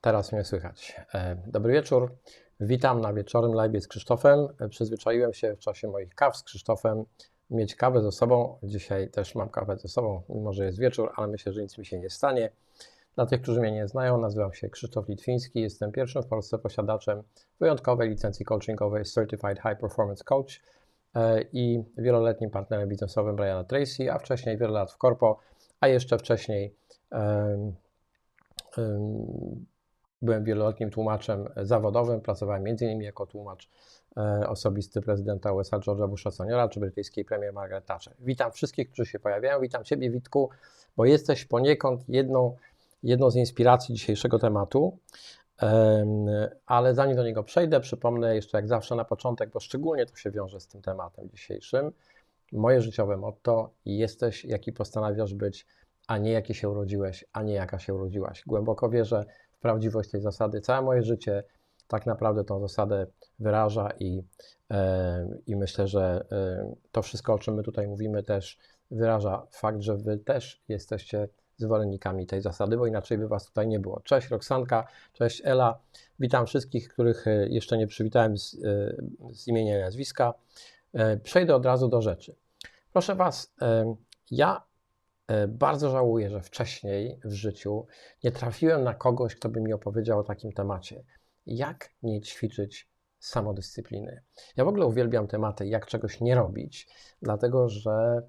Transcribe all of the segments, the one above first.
Teraz mnie słychać. E, Dobry wieczór. Witam na wieczorem live z Krzysztofem. E, Przyzwyczaiłem się w czasie moich kaw z Krzysztofem mieć kawę ze sobą. Dzisiaj też mam kawę ze sobą, mimo że jest wieczór, ale myślę, że nic mi się nie stanie. Dla tych, którzy mnie nie znają, nazywam się Krzysztof Litwiński. Jestem pierwszym w Polsce posiadaczem wyjątkowej licencji coachingowej Certified High Performance Coach e, i wieloletnim partnerem biznesowym Briana Tracy, a wcześniej wiele lat w korpo, a jeszcze wcześniej byłem wieloletnim tłumaczem zawodowym. Pracowałem m.in. jako tłumacz e, osobisty prezydenta USA George'a Busha seniora czy brytyjskiej premier Margaret Thatcher. Witam wszystkich, którzy się pojawiają. Witam Ciebie, Witku, bo jesteś poniekąd jedną, jedną z inspiracji dzisiejszego tematu. Em, Ale zanim do niego przejdę, przypomnę jeszcze jak zawsze na początek, bo szczególnie to się wiąże z tym tematem dzisiejszym. Moje życiowe motto: jesteś jaki postanawiasz być, a nie jaki się urodziłeś, a nie jaka się urodziłaś. Głęboko wierzę w prawdziwość tej zasady. Całe moje życie tak naprawdę tą zasadę wyraża i, e, i myślę, że e, to wszystko, o czym my tutaj mówimy, też wyraża fakt, że Wy też jesteście zwolennikami tej zasady, bo inaczej by Was tutaj nie było. Cześć Roxanka, cześć Ela. Witam wszystkich, których e, jeszcze nie przywitałem z, z imienia i nazwiska. Przejdę od razu do rzeczy. Proszę Was, ja bardzo żałuję, że wcześniej w życiu nie trafiłem na kogoś, kto by mi opowiedział o takim temacie. Jak nie ćwiczyć samodyscypliny? Ja w ogóle uwielbiam tematy, jak czegoś nie robić, dlatego że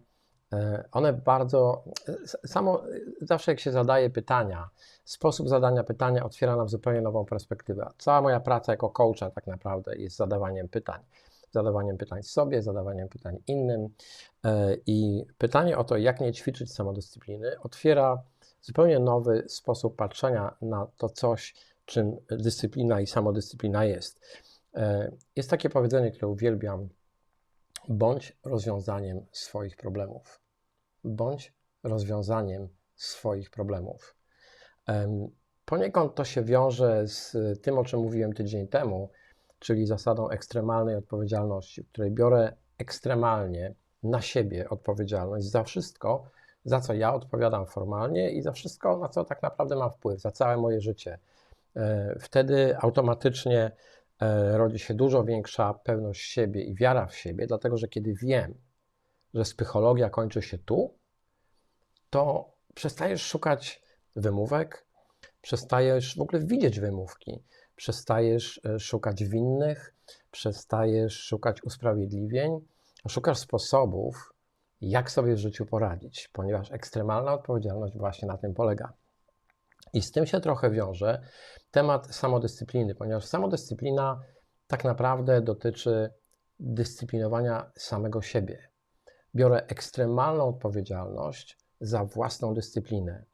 e, one bardzo. s- Samo zawsze, jak się zadaje pytania, sposób zadania pytania otwiera nam zupełnie nową perspektywę. Cała moja praca jako coacha tak naprawdę jest zadawaniem pytań. Zadawaniem pytań sobie, zadawaniem pytań innym. E, I pytanie o to, jak nie ćwiczyć samodyscypliny, otwiera zupełnie nowy sposób patrzenia na to coś, czym dyscyplina i samodyscyplina jest. E, Jest takie powiedzenie, które uwielbiam: bądź rozwiązaniem swoich problemów. Bądź rozwiązaniem swoich problemów. Em, Poniekąd to się wiąże z tym, o czym mówiłem tydzień temu, czyli zasadą ekstremalnej odpowiedzialności, w której biorę ekstremalnie na siebie odpowiedzialność za wszystko, za co ja odpowiadam formalnie i za wszystko, na co tak naprawdę mam wpływ, za całe moje życie. E, Wtedy automatycznie e, rodzi się dużo większa pewność siebie i wiara w siebie, dlatego że kiedy wiem, że psychologia kończy się tu, to przestajesz szukać wymówek, przestajesz w ogóle widzieć wymówki, przestajesz e, szukać winnych, przestajesz szukać usprawiedliwień, szukasz sposobów, jak sobie w życiu poradzić, ponieważ ekstremalna odpowiedzialność właśnie na tym polega. I z tym się trochę wiąże temat samodyscypliny, ponieważ samodyscyplina tak naprawdę dotyczy dyscyplinowania samego siebie. Biorę ekstremalną odpowiedzialność za własną dyscyplinę.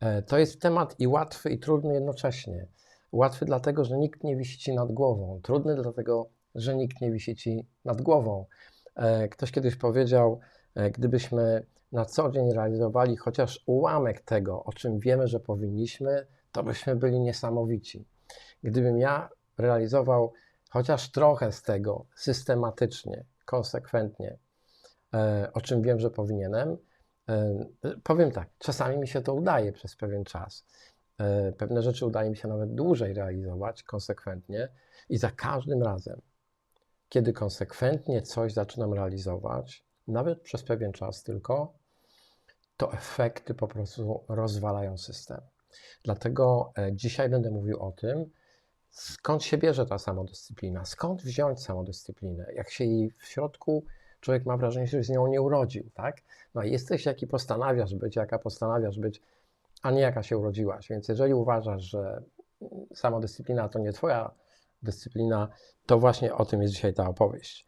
E, To jest temat i łatwy, i trudny jednocześnie. Łatwy dlatego, że nikt nie wisi ci nad głową. Trudny dlatego, że nikt nie wisi ci nad głową. E, Ktoś kiedyś powiedział, e, gdybyśmy na co dzień realizowali chociaż ułamek tego, o czym wiemy, że powinniśmy, to byśmy byli niesamowici. Gdybym ja realizował chociaż trochę z tego systematycznie, konsekwentnie, e, o czym wiem, że powinienem, powiem tak, czasami mi się to udaje przez pewien czas. E, Pewne rzeczy udaje mi się nawet dłużej realizować konsekwentnie i za każdym razem, kiedy konsekwentnie coś zaczynam realizować, nawet przez pewien czas tylko, to efekty po prostu rozwalają system. Dlatego e, dzisiaj będę mówił o tym, skąd się bierze ta samodyscyplina, skąd wziąć samodyscyplinę, jak się jej w środku człowiek ma wrażenie, że się z nią nie urodził, tak? No jesteś jaki postanawiasz być, jaka postanawiasz być, a nie jaka się urodziłaś. Więc jeżeli uważasz, że samodyscyplina to nie twoja dyscyplina, to właśnie o tym jest dzisiaj ta opowieść.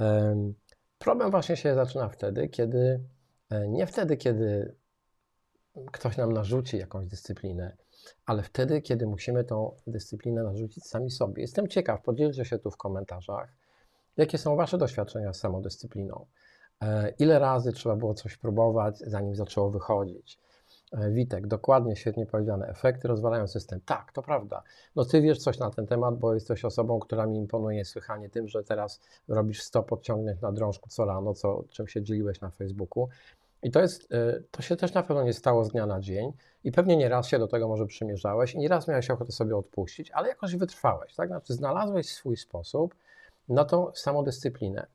Em, Problem właśnie się zaczyna wtedy, kiedy e, nie wtedy, kiedy ktoś nam narzuci jakąś dyscyplinę, ale wtedy, kiedy musimy tą dyscyplinę narzucić sami sobie. Jestem ciekaw, podzielcie się tu w komentarzach, jakie są Wasze doświadczenia z samodyscypliną. E, Ile razy trzeba było coś próbować, zanim zaczęło wychodzić? E, Witek, dokładnie, świetnie powiedziane. Efekty rozwalają system. Tak, to prawda. No ty wiesz coś na ten temat, bo jesteś osobą, która mi imponuje słychanie tym, że teraz robisz 100 podciągnięć na drążku co rano, co, czym się dzieliłeś na Facebooku. I to, jest, y, to się też na pewno nie stało z dnia na dzień i pewnie nie raz się do tego może przymierzałeś i nie raz miałeś ochotę sobie odpuścić, ale jakoś wytrwałeś, tak? Znaczy znalazłeś swój sposób na tą samodyscyplinę.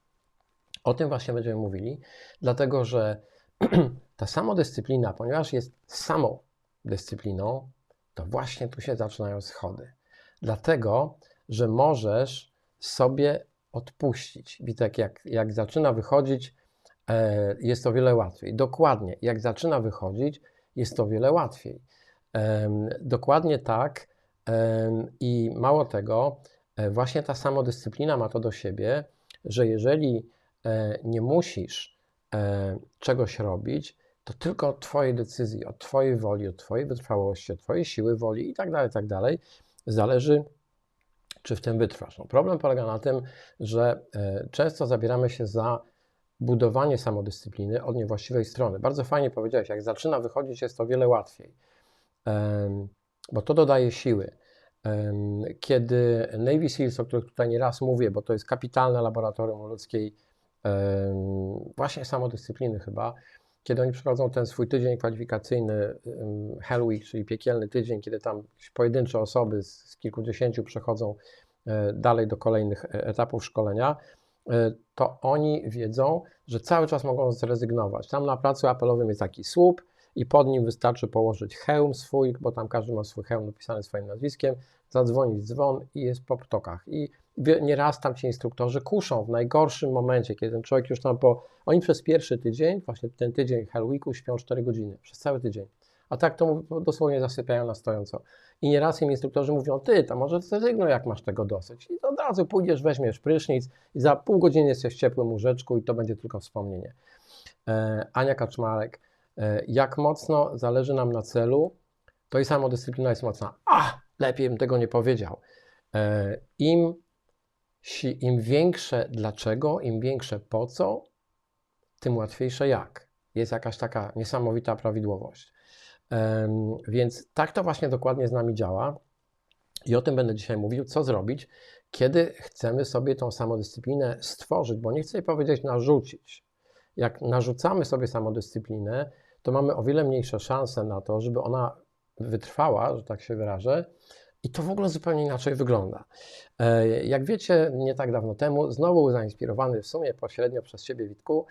O tym właśnie będziemy mówili, dlatego że ta samodyscyplina, ponieważ jest samodyscypliną, to właśnie tu się zaczynają schody. Dlatego, że możesz sobie odpuścić. Witek, jak, jak zaczyna wychodzić, e, jest to wiele łatwiej. Dokładnie, jak zaczyna wychodzić, jest to wiele łatwiej. E, dokładnie tak. E, I mało tego, e, właśnie ta samodyscyplina ma to do siebie, że jeżeli e, nie musisz czegoś robić, to tylko od Twojej decyzji, od Twojej woli, od Twojej wytrwałości, od Twojej siły woli i tak dalej, tak dalej, zależy, czy w tym wytrwasz. No, problem polega na tym, że e, często zabieramy się za budowanie samodyscypliny od niewłaściwej strony. Bardzo fajnie powiedziałeś, jak zaczyna wychodzić, jest to wiele łatwiej, bo to dodaje siły. Kiedy Navy SEALs, o których tutaj nieraz mówię, bo to jest kapitalne laboratorium ludzkiej właśnie samodyscypliny chyba, kiedy oni przechodzą ten swój tydzień kwalifikacyjny, Hell Week, czyli piekielny tydzień, kiedy tam pojedyncze osoby z, z kilkudziesięciu przechodzą e, dalej do kolejnych e, etapów szkolenia, e, to oni wiedzą, że cały czas mogą zrezygnować. Tam na placu apelowym jest taki słup i pod nim wystarczy położyć hełm swój, bo tam każdy ma swój hełm dopisany swoim nazwiskiem, zadzwonić dzwon i jest po ptokach. I nieraz tam ci instruktorzy kuszą w najgorszym momencie, kiedy ten człowiek już tam po... Oni przez pierwszy tydzień, właśnie ten tydzień Hell śpią 4 godziny, przez cały tydzień. A tak to dosłownie zasypiają na stojąco. I nieraz im instruktorzy mówią, ty, to może zrezygnuj, jak masz tego dosyć. I od razu pójdziesz, weźmiesz prysznic i za pół godziny jesteś w ciepłym łóżeczku i to będzie tylko wspomnienie. E, Ania Kaczmarek, e, jak mocno zależy nam na celu, to i samo dyscyplina jest mocna. Lepiej bym tego nie powiedział. E, Im im większe dlaczego, im większe po co, tym łatwiejsze jak. Jest jakaś taka niesamowita prawidłowość. Więc tak to właśnie dokładnie z nami działa. I o tym będę dzisiaj mówił, co zrobić, kiedy chcemy sobie tą samodyscyplinę stworzyć, bo nie chcę powiedzieć narzucić. Jak narzucamy sobie samodyscyplinę, to mamy o wiele mniejsze szanse na to, żeby ona wytrwała, że tak się wyrażę, i to w ogóle zupełnie inaczej wygląda. E, jak wiecie, nie tak dawno temu, znowu zainspirowany w sumie pośrednio przez Ciebie, Witku,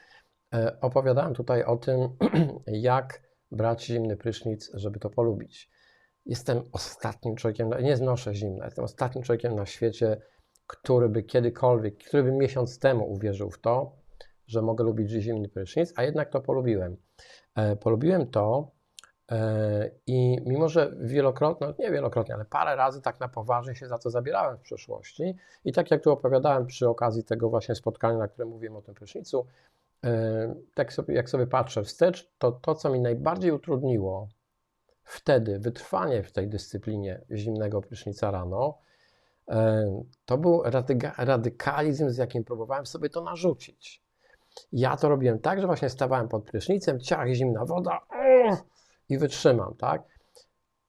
e, opowiadałem tutaj o tym, jak brać zimny prysznic, żeby to polubić. Jestem ostatnim człowiekiem, nie znoszę zimna, jestem ostatnim człowiekiem na świecie, który by kiedykolwiek, który by miesiąc temu uwierzył w to, że mogę lubić zimny prysznic, a jednak to polubiłem. E, polubiłem to, I mimo, że wielokrotnie, nie wielokrotnie, ale parę razy tak na poważnie się za to zabierałem w przeszłości i tak jak tu opowiadałem przy okazji tego właśnie spotkania, na którym mówiłem o tym prysznicu, e, tak sobie, jak sobie patrzę wstecz, to to, co mi najbardziej utrudniło wtedy wytrwanie w tej dyscyplinie zimnego prysznica rano, e, to był radyka, radykalizm, z jakim próbowałem sobie to narzucić. Ja to robiłem tak, że właśnie stawałem pod prysznicem, ciach, zimna woda, i wytrzymam, tak?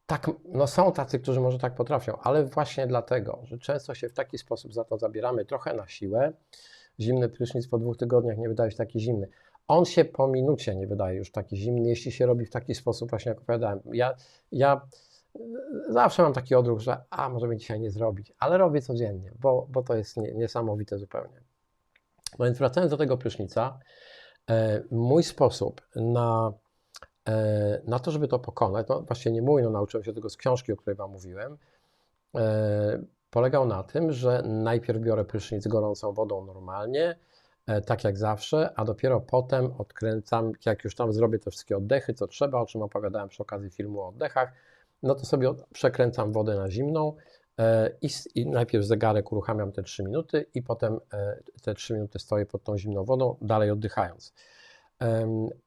Tak, no są tacy, którzy może tak potrafią, ale właśnie dlatego, że często się w taki sposób za to zabieramy, trochę na siłę. Zimny prysznic po dwóch tygodniach nie wydaje się taki zimny. On się po minucie nie wydaje już taki zimny, jeśli się robi w taki sposób, właśnie jak opowiadałem. Ja, ja zawsze mam taki odruch, że a, może mi dzisiaj nie zrobić, ale robię codziennie, bo, bo to jest nie, niesamowite zupełnie. No więc wracając do tego prysznica, e, mój sposób na E, na to, żeby to pokonać, no właśnie nie mój, no nauczyłem się tego z książki, o której Wam mówiłem, e, polegał na tym, że najpierw biorę prysznic gorącą wodą normalnie, e, tak jak zawsze, a dopiero potem odkręcam, jak już tam zrobię te wszystkie oddechy, co trzeba, o czym opowiadałem przy okazji filmu o oddechach, no to sobie przekręcam wodę na zimną i, i najpierw zegarek uruchamiam te 3 minuty i potem te 3 minuty stoję pod tą zimną wodą, dalej oddychając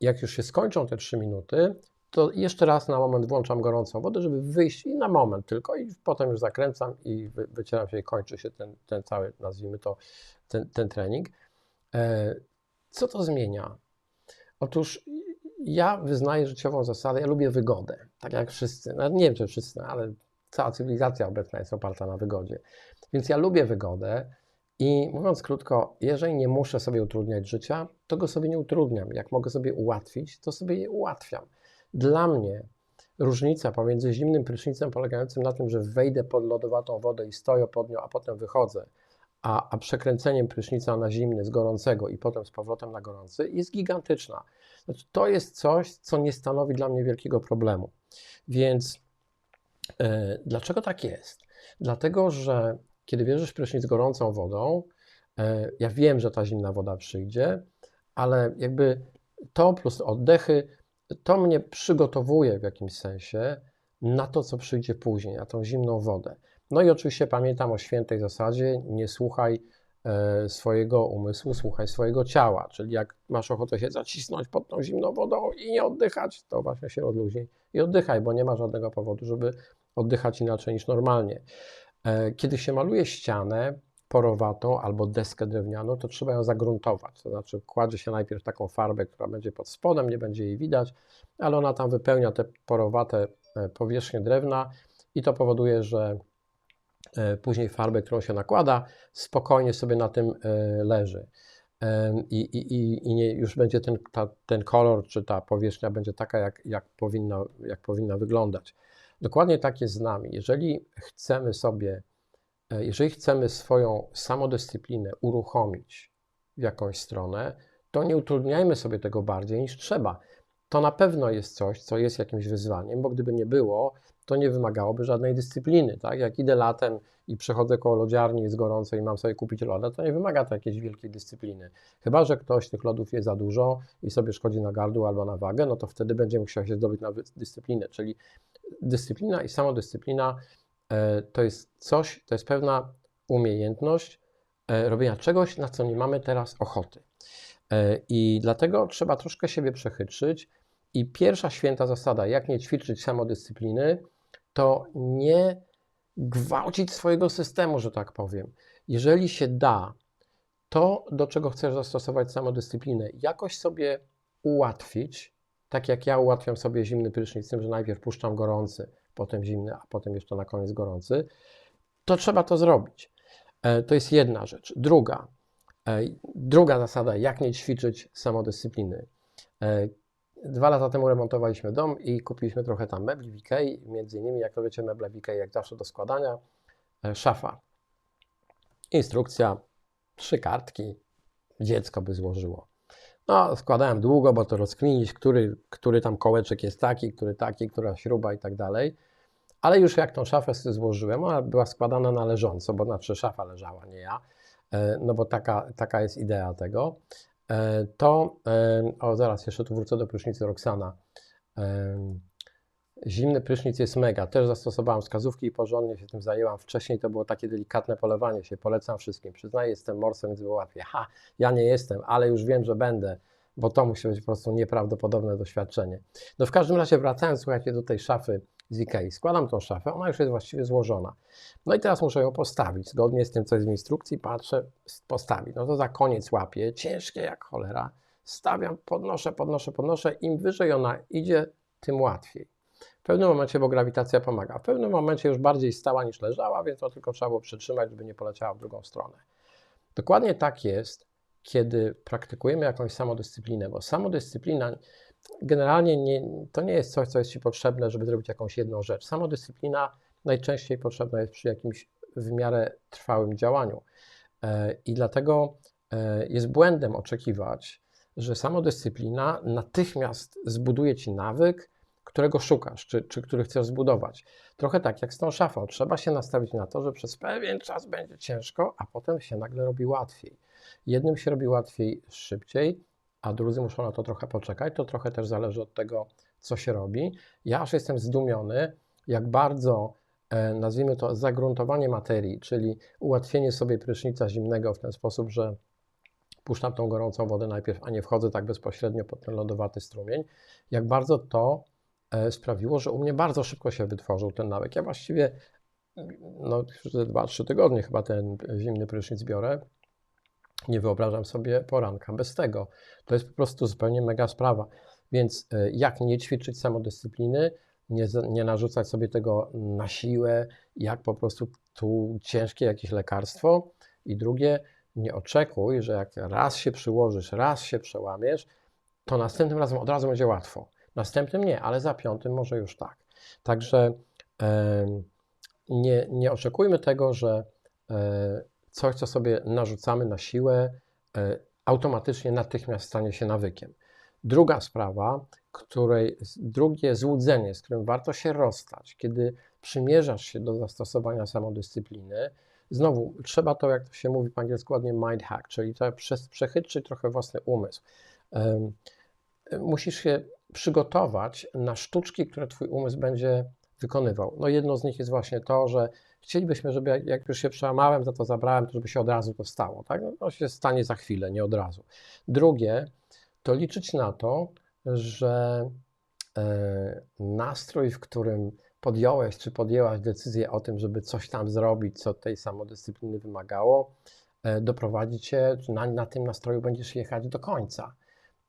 jak już się skończą te 3 minuty, to jeszcze raz na moment włączam gorącą wodę, żeby wyjść i na moment tylko i potem już zakręcam i wycieram się i kończy się ten, ten cały, nazwijmy to, ten, ten trening. E, co to zmienia? Otóż ja wyznaję życiową zasadę, ja lubię wygodę, tak jak wszyscy, no nie wiem czy wszyscy, ale cała cywilizacja obecna jest oparta na wygodzie. Więc ja lubię wygodę I mówiąc krótko, jeżeli nie muszę sobie utrudniać życia, to go sobie nie utrudniam. Jak mogę sobie ułatwić, to sobie je ułatwiam. Dla mnie różnica pomiędzy zimnym prysznicem polegającym na tym, że wejdę pod lodowatą wodę i stoję pod nią, a potem wychodzę, a, a przekręceniem prysznica na zimny z gorącego i potem z powrotem na gorący jest gigantyczna. Znaczy, to jest coś, co nie stanowi dla mnie wielkiego problemu. Więc e, dlaczego tak jest? Dlatego, że kiedy bierzesz prysznic gorącą wodą, e, ja wiem, że ta zimna woda przyjdzie, ale jakby to plus oddechy, to mnie przygotowuje w jakimś sensie na to, co przyjdzie później, na tą zimną wodę. No i oczywiście pamiętam o świętej zasadzie, nie słuchaj e, swojego umysłu, słuchaj swojego ciała, czyli jak masz ochotę się zacisnąć pod tą zimną wodą i nie oddychać, to właśnie się odluźnij i oddychaj, bo nie ma żadnego powodu, żeby oddychać inaczej niż normalnie. E, kiedy się maluje ścianę porowatą albo deskę drewnianą, to trzeba ją zagruntować. To znaczy kładzie się najpierw taką farbę, która będzie pod spodem, nie będzie jej widać, ale ona tam wypełnia te porowate e, powierzchnie drewna i to powoduje, że e, później farbę, którą się nakłada, spokojnie sobie na tym leży. I, i, i nie, już będzie ten, ta, ten kolor, czy ta powierzchnia będzie taka, jak, jak, powinna, jak powinna wyglądać. Dokładnie tak jest z nami. Jeżeli chcemy sobie, e, jeżeli chcemy swoją samodyscyplinę uruchomić w jakąś stronę, to nie utrudniajmy sobie tego bardziej niż trzeba. To na pewno jest coś, co jest jakimś wyzwaniem, bo gdyby nie było, to nie wymagałoby żadnej dyscypliny. Tak? Jak idę latem i przechodzę koło lodziarni, jest gorąco i mam sobie kupić loda, to nie wymaga to jakiejś wielkiej dyscypliny. Chyba, że ktoś tych lodów je za dużo i sobie szkodzi na gardło albo na wagę, no to wtedy będzie musiał się zdobyć na dyscyplinę. Czyli dyscyplina i samodyscyplina e, to jest coś, to jest pewna umiejętność e, robienia czegoś, na co nie mamy teraz ochoty. E, I dlatego trzeba troszkę siebie przechytrzyć. I pierwsza święta zasada, jak nie ćwiczyć samodyscypliny, to nie gwałcić swojego systemu, że tak powiem. Jeżeli się da, to do czego chcesz zastosować samodyscyplinę, jakoś sobie ułatwić, tak jak ja ułatwiam sobie zimny prysznic tym, że najpierw puszczam gorący, potem zimny, a potem jeszcze na koniec gorący, to trzeba to zrobić. E, to jest jedna rzecz. Druga, e, druga zasada, jak nie ćwiczyć samodyscypliny. E, dwa lata temu remontowaliśmy dom i kupiliśmy trochę tam mebli w Ikei, między innymi, jak to wiecie, meble w Ikei, jak zawsze do składania, szafa. Instrukcja, trzy kartki, dziecko by złożyło. No, składałem długo, bo to rozkminić, który, który tam kołeczek jest taki, który taki, która śruba i tak dalej. Ale już jak tą szafę złożyłem, ona była składana na leżąco, bo znaczy szafa leżała, nie ja, e, no bo taka, taka jest idea tego, e, to, e, o zaraz, jeszcze tu wrócę do prysznicy Roxana. Zimny prysznic jest mega. Też zastosowałem wskazówki i porządnie się tym zajęłam. Wcześniej to było takie delikatne polewanie się. Polecam wszystkim. Przyznaję, jestem morsem, więc było łatwiej. Ha, ja nie jestem, ale już wiem, że będę, bo to musi być po prostu nieprawdopodobne doświadczenie. No w każdym razie wracając, słuchajcie, do tej szafy z Ikei. Składam tą szafę, ona już jest właściwie złożona. No i teraz muszę ją postawić. Zgodnie z tym, co jest w instrukcji, patrzę, postawić. No to za koniec łapię, ciężkie jak cholera. Stawiam, podnoszę, podnoszę, podnoszę. Im wyżej ona idzie, tym łatwiej. W pewnym momencie, bo grawitacja pomaga, w pewnym momencie już bardziej stała niż leżała, więc to tylko trzeba było przytrzymać, żeby nie poleciała w drugą stronę. Dokładnie tak jest, kiedy praktykujemy jakąś samodyscyplinę, bo samodyscyplina generalnie nie, to nie jest coś, co jest Ci potrzebne, żeby zrobić jakąś jedną rzecz. Samodyscyplina najczęściej potrzebna jest przy jakimś w miarę trwałym działaniu. E, I dlatego e, jest błędem oczekiwać, że samodyscyplina natychmiast zbuduje Ci nawyk, którego szukasz, czy, czy który chcesz zbudować. Trochę tak jak z tą szafą. Trzeba się nastawić na to, że przez pewien czas będzie ciężko, a potem się nagle robi łatwiej. Jednym się robi łatwiej szybciej, a drudzy muszą na to trochę poczekać. To trochę też zależy od tego, co się robi. Ja aż jestem zdumiony, jak bardzo e, nazwijmy to zagruntowanie materii, czyli ułatwienie sobie prysznica zimnego w ten sposób, że puszczam tą gorącą wodę najpierw, a nie wchodzę tak bezpośrednio pod ten lodowaty strumień, jak bardzo to sprawiło, że u mnie bardzo szybko się wytworzył ten nawyk. Ja właściwie no, 2-3 tygodnie chyba ten zimny prysznic biorę. Nie wyobrażam sobie poranka bez tego. To jest po prostu zupełnie mega sprawa. Więc e, jak nie ćwiczyć samodyscypliny, nie, nie narzucać sobie tego na siłę, jak po prostu tu ciężkie jakieś lekarstwo, I drugie, nie oczekuj, że jak raz się przyłożysz, raz się przełamiesz, to następnym razem od razu będzie łatwo. Następnym nie, ale za piątym może już tak. Także e, nie, nie oczekujmy tego, że e, coś, co sobie narzucamy na siłę, e, automatycznie natychmiast stanie się nawykiem. Druga sprawa, której, drugie złudzenie, z którym warto się rozstać, kiedy przymierzasz się do zastosowania samodyscypliny, znowu trzeba to, jak to się mówi po angielsku ładnie, mind hack, czyli to przechytrzyć trochę własny umysł. Musisz się przygotować na sztuczki, które Twój umysł będzie wykonywał. No jedno z nich jest właśnie to, że chcielibyśmy, żeby jak, już się przełamałem, za to zabrałem, to żeby się od razu to stało. Tak? No, się stanie za chwilę, nie od razu. Drugie, to liczyć na to, że e, nastrój, w którym podjąłeś czy podjęłaś decyzję o tym, żeby coś tam zrobić, co tej samodyscypliny wymagało, e, doprowadzi cię, na, na tym nastroju będziesz jechać do końca.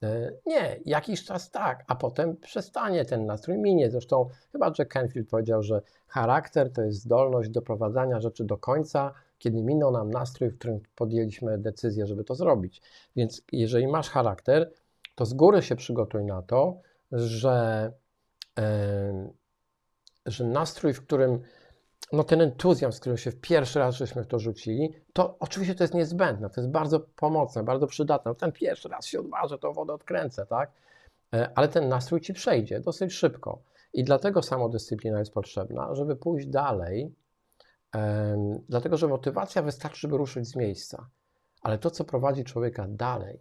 E, nie, jakiś czas tak, a potem przestanie ten nastrój, minie. Zresztą chyba Jack Canfield powiedział, że charakter to jest zdolność doprowadzania rzeczy do końca, kiedy minął nam nastrój, w którym podjęliśmy decyzję, żeby to zrobić. Więc jeżeli masz charakter, to z góry się przygotuj na to, że, yy, że nastrój, w którym no ten entuzjazm, z którym się w pierwszy raz żeśmy w to rzucili, to oczywiście to jest niezbędne, to jest bardzo pomocne, bardzo przydatne. No ten pierwszy raz się odważę, to wodę odkręcę, tak? E, ale ten nastrój ci przejdzie dosyć szybko. I dlatego samodyscyplina jest potrzebna, żeby pójść dalej, dlatego że motywacja wystarczy, żeby ruszyć z miejsca. Ale to, co prowadzi człowieka dalej,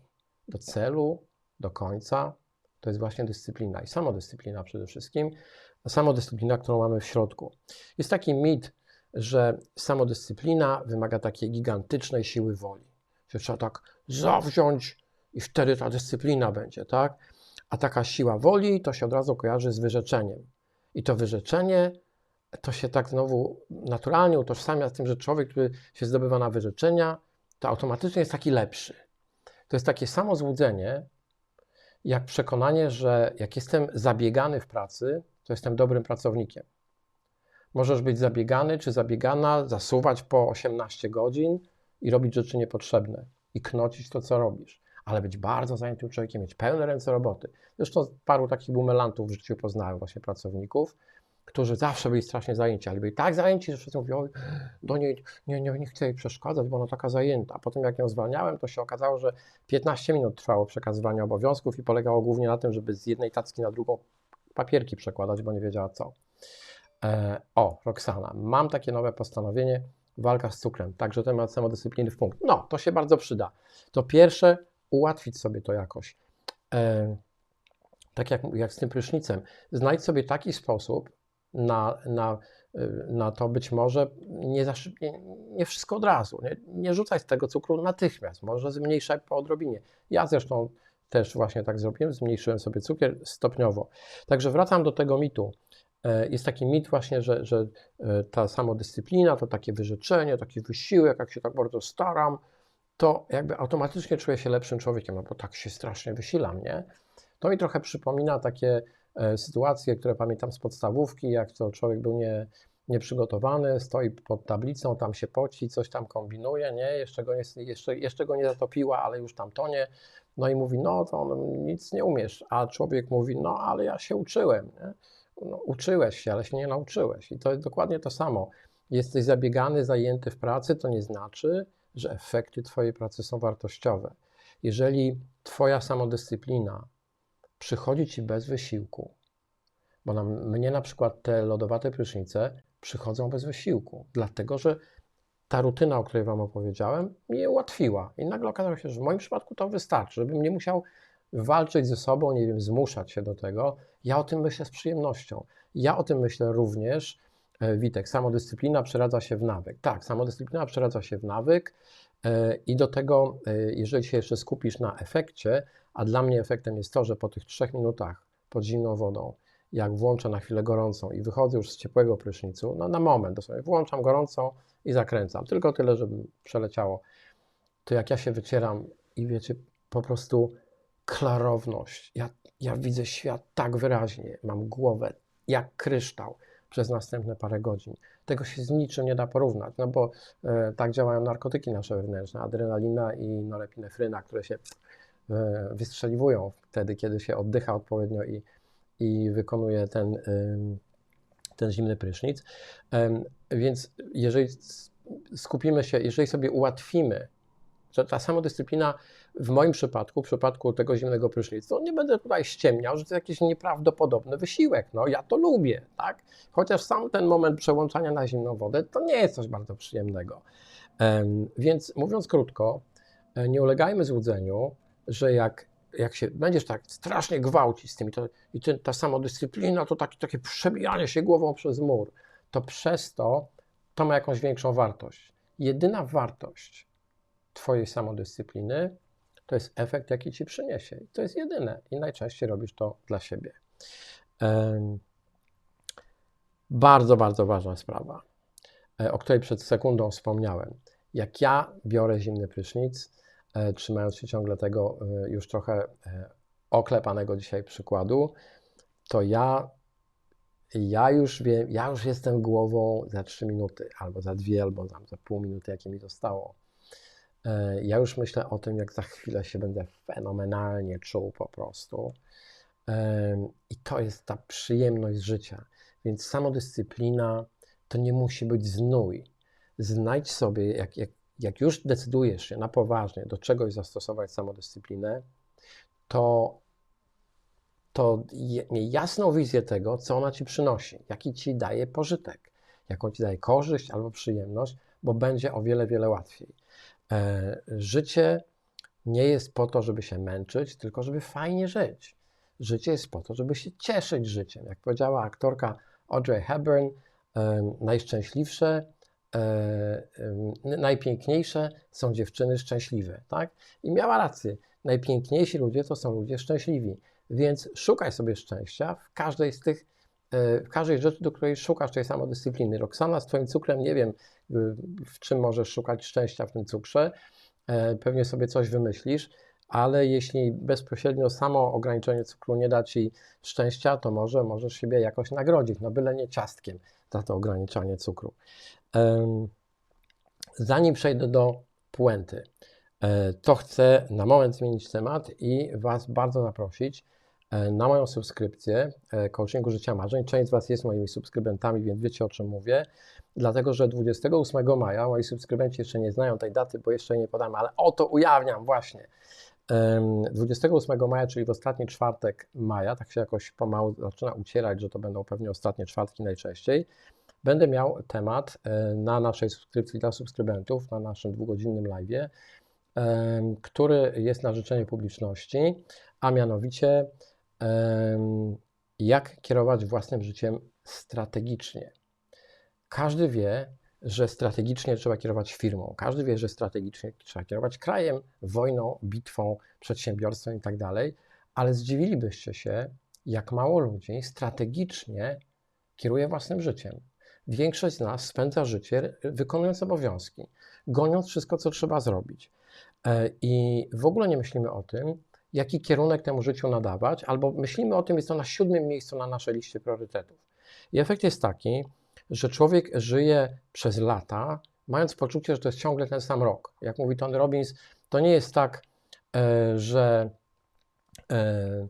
do celu, do końca, to jest właśnie dyscyplina i samodyscyplina przede wszystkim, samodyscyplina, którą mamy w środku. Jest taki mit, że samodyscyplina wymaga takiej gigantycznej siły woli, że trzeba tak zawziąć i wtedy ta dyscyplina będzie, tak? A taka siła woli to się od razu kojarzy z wyrzeczeniem. I to wyrzeczenie to się tak znowu naturalnie utożsamia z tym, że człowiek, który się zdobywa na wyrzeczenia, to automatycznie jest taki lepszy. To jest takie samo złudzenie, jak przekonanie, że jak jestem zabiegany w pracy, to jestem dobrym pracownikiem. Możesz być zabiegany czy zabiegana, zasuwać po 18 godzin i robić rzeczy niepotrzebne i knocić to, co robisz, ale być bardzo zajętym człowiekiem, mieć pełne ręce roboty. Zresztą paru takich bumelantów w życiu poznałem, właśnie pracowników, którzy zawsze byli strasznie zajęci, ale byli tak zajęci, że wszyscy mówią, do niej nie, nie, nie chcę jej przeszkadzać, bo ona taka zajęta. Potem jak ją zwalniałem, to się okazało, że 15 minut trwało przekazywanie obowiązków i polegało głównie na tym, żeby z jednej tacki na drugą papierki przekładać, bo nie wiedziała co. E, o, Roxana, mam takie nowe postanowienie, walka z cukrem, także temat samodyscypliny w punkt. No, to się bardzo przyda. To pierwsze, ułatwić sobie to jakoś. E, tak jak, jak z tym prysznicem, znajdź sobie taki sposób na, na, na to być może nie, nie, nie wszystko od razu. Nie, nie rzucaj z tego cukru natychmiast, może zmniejszaj po odrobinie. Ja zresztą też właśnie tak zrobiłem, zmniejszyłem sobie cukier stopniowo. Także wracam do tego mitu. E, jest taki mit właśnie, że, że e, ta samodyscyplina to takie wyrzeczenie, taki wysiłek, jak się tak bardzo staram, to jakby automatycznie czuję się lepszym człowiekiem, no bo tak się strasznie wysilam, nie? To mi trochę przypomina takie e, sytuacje, które pamiętam z podstawówki, jak to człowiek był nie, nieprzygotowany, stoi pod tablicą, tam się poci, coś tam kombinuje, nie? Jeszcze go nie, jeszcze, jeszcze go nie zatopiła, ale już tam tonie. No i mówi, no to on, nic nie umiesz, a człowiek mówi, no ale ja się uczyłem. No, uczyłeś się, ale się nie nauczyłeś. I to jest dokładnie to samo. Jesteś zabiegany, zajęty w pracy, to nie znaczy, że efekty Twojej pracy są wartościowe. Jeżeli Twoja samodyscyplina przychodzi Ci bez wysiłku, bo na mnie na przykład te lodowate prysznice przychodzą bez wysiłku, dlatego że ta rutyna, o której Wam opowiedziałem, mi ułatwiła. I nagle okazało się, że w moim przypadku to wystarczy, żebym nie musiał walczyć ze sobą, nie wiem, zmuszać się do tego. Ja o tym myślę z przyjemnością. Ja o tym myślę również, e, Witek, samodyscyplina przeradza się w nawyk. Tak, samodyscyplina przeradza się w nawyk e, i do tego, e, jeżeli się jeszcze skupisz na efekcie, a dla mnie efektem jest to, że po tych trzech minutach pod zimną wodą jak włączę na chwilę gorącą i wychodzę już z ciepłego prysznicu, no na moment dosłownie, włączam gorącą i zakręcam, tylko tyle, żeby przeleciało, to jak ja się wycieram i wiecie, po prostu klarowność, ja, ja widzę świat tak wyraźnie, mam głowę jak kryształ, przez następne parę godzin. Tego się z niczym nie da porównać, no bo e, tak działają narkotyki nasze wewnętrzne, adrenalina i norepinefryna, które się e, wystrzeliwują wtedy, kiedy się oddycha odpowiednio i, i wykonuje ten, ten zimny prysznic. Więc jeżeli skupimy się, jeżeli sobie ułatwimy że ta samodyscyplina w moim przypadku, w przypadku tego zimnego prysznicu, nie będę tutaj ściemniał, że to jakiś nieprawdopodobny wysiłek. No, ja to lubię, tak? Chociaż sam ten moment przełączania na zimną wodę to nie jest coś bardzo przyjemnego. Więc mówiąc krótko, e, nie ulegajmy złudzeniu, że jak, jak się będziesz tak strasznie gwałcić z tym to, i ty, ta samodyscyplina to taki, takie przebijanie się głową przez mur, to przez to to ma jakąś większą wartość. Jedyna wartość, Twojej samodyscypliny, to jest efekt, jaki Ci przyniesie. I to jest jedyne. I najczęściej robisz to dla siebie. Bardzo, bardzo ważna sprawa, e, o której przed sekundą wspomniałem. Jak ja biorę zimny prysznic, trzymając się ciągle tego e, już trochę oklepanego dzisiaj przykładu, to ja, ja już wiem, ja już jestem głową za 3 minuty, albo za dwie, albo za, za pół minuty, jakie mi zostało. E, ja już myślę o tym, jak za chwilę się będę fenomenalnie czuł po prostu. I to jest ta przyjemność życia. Więc samodyscyplina to nie musi być znój. Znajdź sobie, jak, jak, jak już decydujesz się na poważnie do czegoś zastosować samodyscyplinę, to, to miej jasną wizję tego, co ona ci przynosi, jaki ci daje pożytek, jaką ci daje korzyść albo przyjemność, bo będzie o wiele, wiele łatwiej. E, życie nie jest po to, żeby się męczyć, tylko żeby fajnie żyć. Życie jest po to, żeby się cieszyć życiem. Jak powiedziała aktorka Audrey Hepburn, najszczęśliwsze, e, najpiękniejsze są dziewczyny szczęśliwe. Tak? I miała rację. Najpiękniejsi ludzie to są ludzie szczęśliwi. Więc szukaj sobie szczęścia w każdej z tych, e, w każdej rzeczy, do której szukasz tej samodyscypliny. Roxana z Twoim cukrem, nie wiem, w czym możesz szukać szczęścia w tym cukrze. E, pewnie sobie coś wymyślisz, ale jeśli bezpośrednio samo ograniczenie cukru nie da ci szczęścia, to może możesz siebie jakoś nagrodzić, no byle nie ciastkiem za to ograniczanie cukru. Zanim przejdę do puenty, e, to chcę na moment zmienić temat i Was bardzo zaprosić e, na moją subskrypcję Coachingu Życia Marzeń. Część z Was jest moimi subskrybentami, więc wiecie o czym mówię dlatego że 28 maja, moi subskrybenci jeszcze nie znają tej daty, bo jeszcze nie podam, ale oto ujawniam właśnie. 28 maja, czyli w ostatni czwartek maja, tak się jakoś pomału zaczyna ucierać, że to będą pewnie ostatnie czwartki najczęściej, będę miał temat e, na naszej subskrypcji dla subskrybentów, na naszym dwugodzinnym live, który jest na życzenie publiczności, a mianowicie jak kierować własnym życiem strategicznie. Każdy wie, że strategicznie trzeba kierować firmą, każdy wie, że strategicznie trzeba kierować krajem, wojną, bitwą, przedsiębiorstwem itd., tak ale zdziwilibyście się, jak mało ludzi strategicznie kieruje własnym życiem. Większość z nas spędza życie wykonując obowiązki, goniąc wszystko, co trzeba zrobić. E, I w ogóle nie myślimy o tym, jaki kierunek temu życiu nadawać, albo myślimy o tym, jest to na siódmym miejscu na naszej liście priorytetów. I efekt jest taki, że człowiek żyje przez lata, mając poczucie, że to jest ciągle ten sam rok. Jak mówi Tony Robbins, to nie jest tak, e, że e,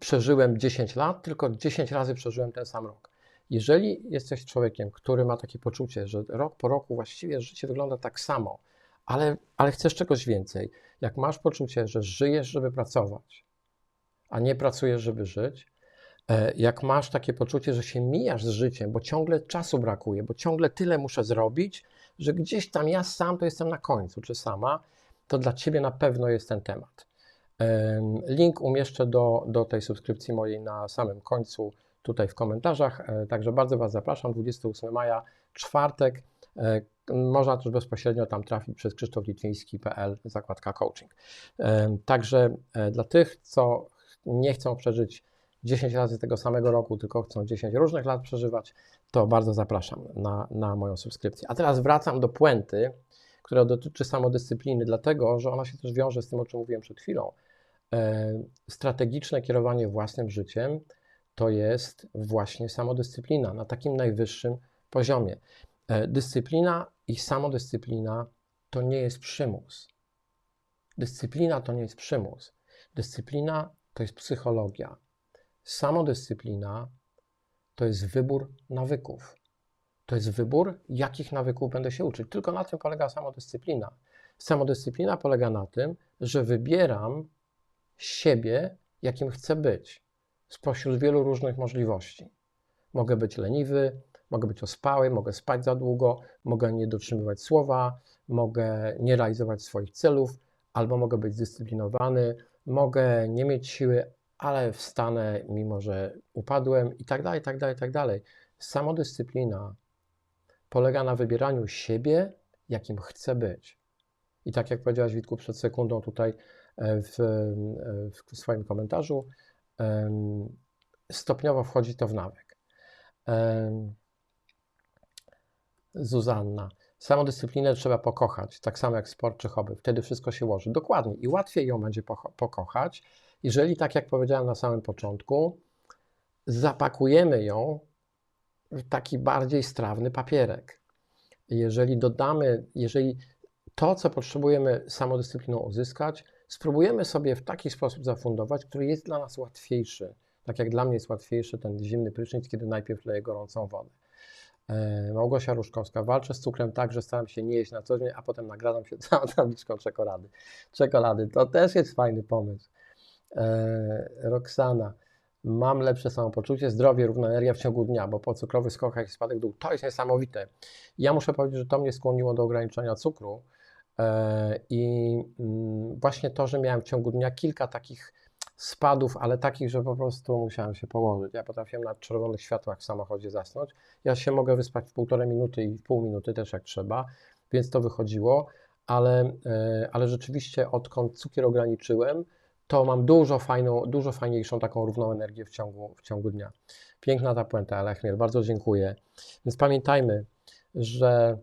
przeżyłem 10 lat, tylko 10 razy przeżyłem ten sam rok. Jeżeli jesteś człowiekiem, który ma takie poczucie, że rok po roku właściwie życie wygląda tak samo, ale, ale chcesz czegoś więcej, jak masz poczucie, że żyjesz, żeby pracować, a nie pracujesz, żeby żyć, jak masz takie poczucie, że się mijasz z życiem, bo ciągle czasu brakuje, bo ciągle tyle muszę zrobić, że gdzieś tam ja sam to jestem na końcu, czy sama, to dla Ciebie na pewno jest ten temat. Link umieszczę do, do tej subskrypcji mojej na samym końcu tutaj w komentarzach, e, także bardzo Was zapraszam, 28 maja, czwartek, e, można też bezpośrednio tam trafić przez krzysztoflitwiński.pl, zakładka coaching. Także dla tych, co nie chcą przeżyć 10 razy tego samego roku, tylko chcą 10 różnych lat przeżywać, to bardzo zapraszam na, na moją subskrypcję. A teraz wracam do puenty, która dotyczy samodyscypliny, dlatego że ona się też wiąże z tym, o czym mówiłem przed chwilą. E, strategiczne kierowanie własnym życiem to jest właśnie samodyscyplina na takim najwyższym poziomie. E, dyscyplina i samodyscyplina to nie jest przymus. Dyscyplina to nie jest przymus. Dyscyplina to jest psychologia. Samodyscyplina to jest wybór nawyków. To jest wybór, jakich nawyków będę się uczyć. Tylko na tym polega samodyscyplina. Samodyscyplina polega na tym, że wybieram siebie, jakim chcę być, spośród wielu różnych możliwości. Mogę być leniwy, mogę być ospały, mogę spać za długo, mogę nie dotrzymywać słowa, mogę nie realizować swoich celów, albo mogę być zdyscyplinowany, mogę nie mieć siły, ale wstanę, mimo że upadłem, i tak dalej, tak dalej, tak dalej. Samodyscyplina polega na wybieraniu siebie, jakim chcę być. I tak jak powiedziałaś, Witku, przed sekundą tutaj e, w, e, w swoim komentarzu, stopniowo wchodzi to w nawyk. Zuzanna. Samodyscyplinę trzeba pokochać, tak samo jak sport czy hobby. Wtedy wszystko się łoży. Dokładnie. I łatwiej ją będzie pokochać, jeżeli, tak jak powiedziałem na samym początku, zapakujemy ją w taki bardziej strawny papierek. Jeżeli dodamy, jeżeli to, co potrzebujemy samodyscypliną uzyskać, spróbujemy sobie w taki sposób zafundować, który jest dla nas łatwiejszy. Tak jak dla mnie jest łatwiejszy ten zimny prysznic, kiedy najpierw leję gorącą wodę. E, Małgosia Różkowska. Walczę z cukrem tak, że staram się nie jeść na co dzień, a potem nagradam się całą tabliczką czekolady. Czekolady to też jest fajny pomysł. E, Roxana. Mam lepsze samopoczucie, zdrowie, równa energia w ciągu dnia, bo po cukrowych skokach i spadek dół to jest niesamowite. Ja muszę powiedzieć, że to mnie skłoniło do ograniczenia cukru e, i mm, właśnie to, że miałem w ciągu dnia kilka takich spadów, ale takich, że po prostu musiałem się położyć. Ja potrafiłem na czerwonych światłach w samochodzie zasnąć. Ja się mogę wyspać w półtorej minuty i w pół minuty też jak trzeba, więc to wychodziło, ale, e, ale rzeczywiście odkąd cukier ograniczyłem, to mam dużo fajną, dużo fajniejszą taką równą energię w ciągu, w ciągu dnia. Piękna ta puenta, Alechmiel, bardzo dziękuję. Więc pamiętajmy, że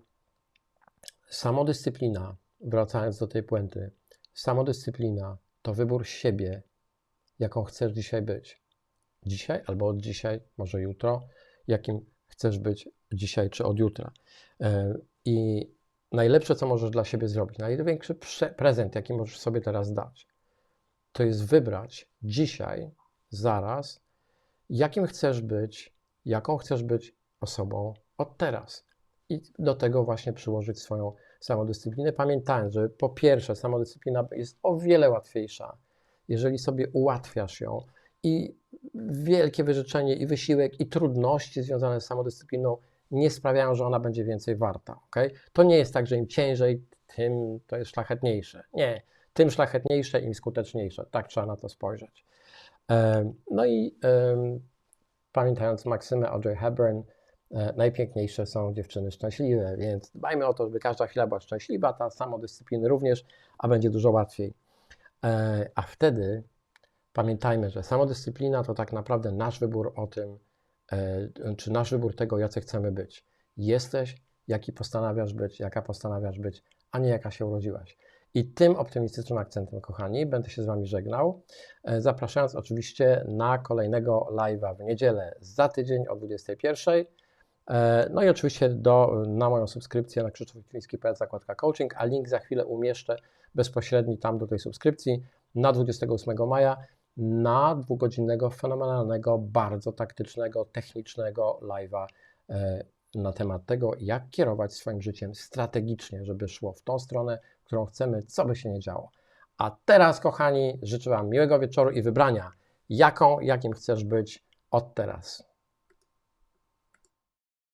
samodyscyplina, wracając do tej puenty, samodyscyplina to wybór siebie, jaką chcesz dzisiaj być. Dzisiaj albo od dzisiaj, może jutro, jakim chcesz być dzisiaj czy od jutra. E, I najlepsze, co możesz dla siebie zrobić, największy prezent, jaki możesz sobie teraz dać, to jest wybrać dzisiaj, zaraz, jakim chcesz być, jaką chcesz być osobą od teraz. I do tego właśnie przyłożyć swoją samodyscyplinę, pamiętając, że po pierwsze, samodyscyplina jest o wiele łatwiejsza jeżeli sobie ułatwiasz ją i wielkie wyrzeczenie i wysiłek i trudności związane z samodyscypliną nie sprawiają, że ona będzie więcej warta. Okay? To nie jest tak, że im ciężej, tym to jest szlachetniejsze. Nie, tym szlachetniejsze, im skuteczniejsze. Tak trzeba na to spojrzeć. No i pamiętając maksymę Audrey Hepburn, e, najpiękniejsze są dziewczyny szczęśliwe, więc dbajmy o to, żeby każda chwila była szczęśliwa, ta samodyscypliny również, a będzie dużo łatwiej. E, a wtedy pamiętajmy, że samodyscyplina to tak naprawdę nasz wybór o tym, e, czy nasz wybór tego, jacy chcemy być. Jesteś, jaki postanawiasz być, jaka postanawiasz być, a nie jaka się urodziłaś. I tym optymistycznym akcentem, kochani, będę się z Wami żegnał. E, zapraszając oczywiście na kolejnego live'a w niedzielę za tydzień o 21. No i oczywiście do, na moją subskrypcję na krzysztofkliński.pl zakładka coaching, a link za chwilę umieszczę bezpośredni tam do tej subskrypcji na 28 maja na dwugodzinnego, fenomenalnego, bardzo taktycznego, technicznego live'a e, na temat tego, jak kierować swoim życiem strategicznie, żeby szło w tą stronę, którą chcemy, co by się nie działo. A teraz, kochani, życzę Wam miłego wieczoru i wybrania, jaką, jakim chcesz być od teraz.